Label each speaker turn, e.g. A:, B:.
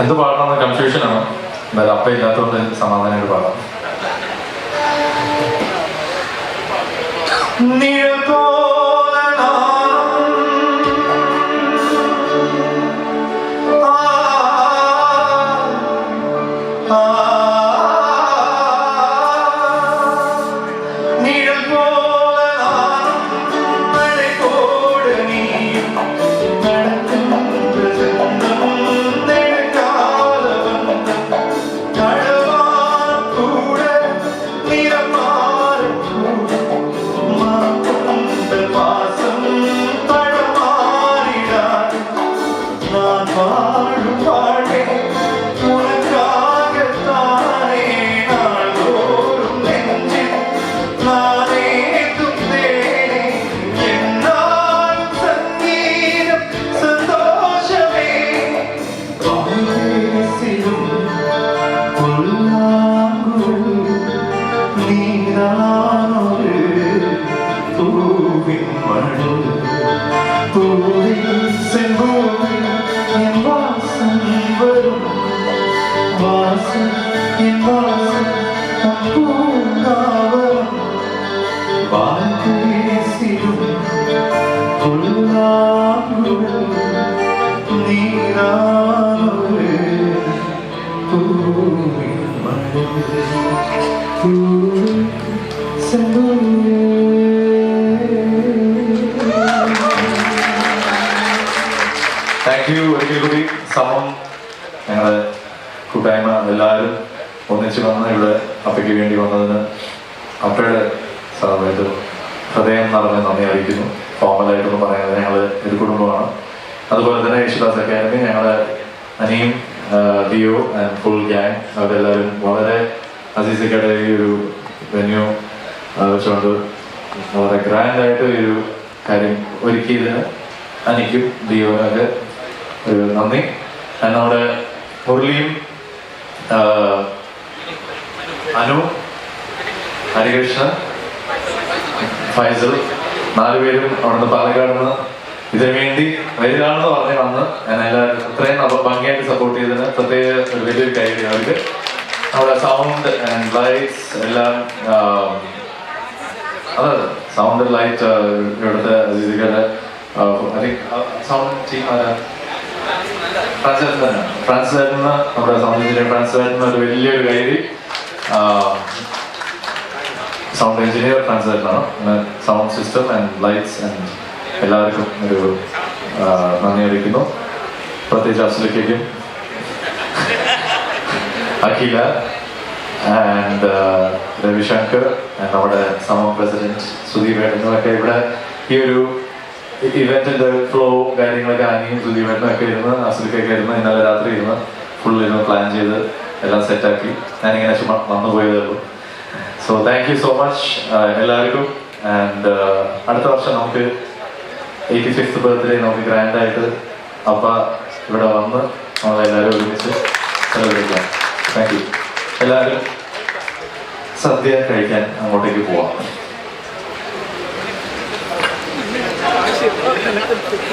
A: എന്ത് പാടണമെന്ന് കൺഫ്യൂഷൻ ആണ്. എന്തായാലും അപ്പ ഇല്ലാത്തതുകൊണ്ട് സമാധാനമായിട്ട് പാടാം. നിഴൽ Bullying, sem bullying, em vossa vergonha, vossa thank you ഒരിക്കൽ കൂടി സമം ഞങ്ങളെ കൂട്ടായ്മ എല്ലാവരും ഒന്നിച്ചു വന്ന് ഇവിടെ അപ്പയ്ക്ക് വേണ്ടി വന്നതിന് അപ്പയുടെ സമയത്ത് ഹൃദയം നിറഞ്ഞ നന്ദി അറിയിക്കുന്നു. ഫോമലായിട്ടൊന്ന് പറയുന്നത് ഞങ്ങൾ ഒരു കുടുംബമാണ്. അതുപോലെ തന്നെ യേശുദാസ് അക്കാദമി ഞങ്ങളെ അനിയും ഡിയോ ആൻഡ് ഫുൾ ഗ്യാങ് അവരെല്ലാവരും വളരെ അസീസക്കയുടെ ഈ ഒരു വെന്യൂ വെച്ചുകൊണ്ട് വളരെ ഗ്രാൻഡായിട്ട് ഒരു കാര്യം ഒരുക്കിയതിന് അനിക്കും ഡിയോനൊക്കെ നന്ദി. നമ്മുടെ മുരളിയും അനു ഹരികൃഷ്ണൻ ഫൈസൽ നാലുപേരും അവിടുന്ന് പാലക്കാട് നിന്ന് ഇതിനു വേണ്ടി വരികയാണെന്ന് പറഞ്ഞ് വന്ന് ഞാൻ എല്ലാവരും ഇത്രയും ഭംഗിയായിട്ട് സപ്പോർട്ട് ചെയ്തതിന് പ്രത്യേക ഒരു വലിയൊരു കാര്യം അവർക്ക്. നമ്മുടെ സൗണ്ട് ആൻഡ് ലൈറ്റ്സ് എല്ലാം അതെ സൗണ്ട് ലൈറ്റ് ഇവിടുത്തെ രീതികളെ സൗണ്ട് ടീം ഫ്രാൻസ് തന്നെ ഫ്രാൻസ് നമ്മുടെ സൗണ്ട് എഞ്ചിനീയർ ഫ്രാൻസ് ഒരു വലിയൊരു കൈരി സൗണ്ട് എഞ്ചിനീയർ ഫ്രാൻസ് ആണ് sound system and lights and എല്ലാവർക്കും ഒരു നന്ദി അറിയിക്കുന്നു. പ്രത്യേകിച്ച് അസുലയ്ക്കും അഖില ആൻഡ് രവിശങ്കർ ആൻഡ് നമ്മുടെ സമം പ്രസിഡന്റ് സുധീർ ഏട്ടനുമൊക്കെ ഇവിടെ ഈ ഒരു ഇവന്റിന്റെ ഫ്ലോ കാര്യങ്ങളൊക്കെ അനിയും സുധീപ് ഒക്കെ ഇരുന്ന് അസുലിക്കൊക്കെ ഇരുന്ന് ഇന്നലെ രാത്രി ഇരുന്ന് ഫുൾ ഇരുന്ന് പ്ലാൻ ചെയ്ത് എല്ലാം സെറ്റാക്കി ഞാനിങ്ങനെ വന്നു പോയതേ ഉള്ളൂ. So thank you so much എല്ലാവർക്കും. ആൻഡ് അടുത്ത വർഷം നമുക്ക് എയ്റ്റി സിക്സ് ബർത്ത്ഡേ നമുക്ക് ഗ്രാൻഡായിട്ട് അപ്പ ഇവിടെ വന്ന് നമ്മളെല്ലാവരും ഒരുമിച്ച് ചെലവഴിക്കാം താങ്ക് യു എല്ലാവരും സദ്യ കഴിക്കാൻ അങ്ങോട്ടേക്ക് പോവാം. too.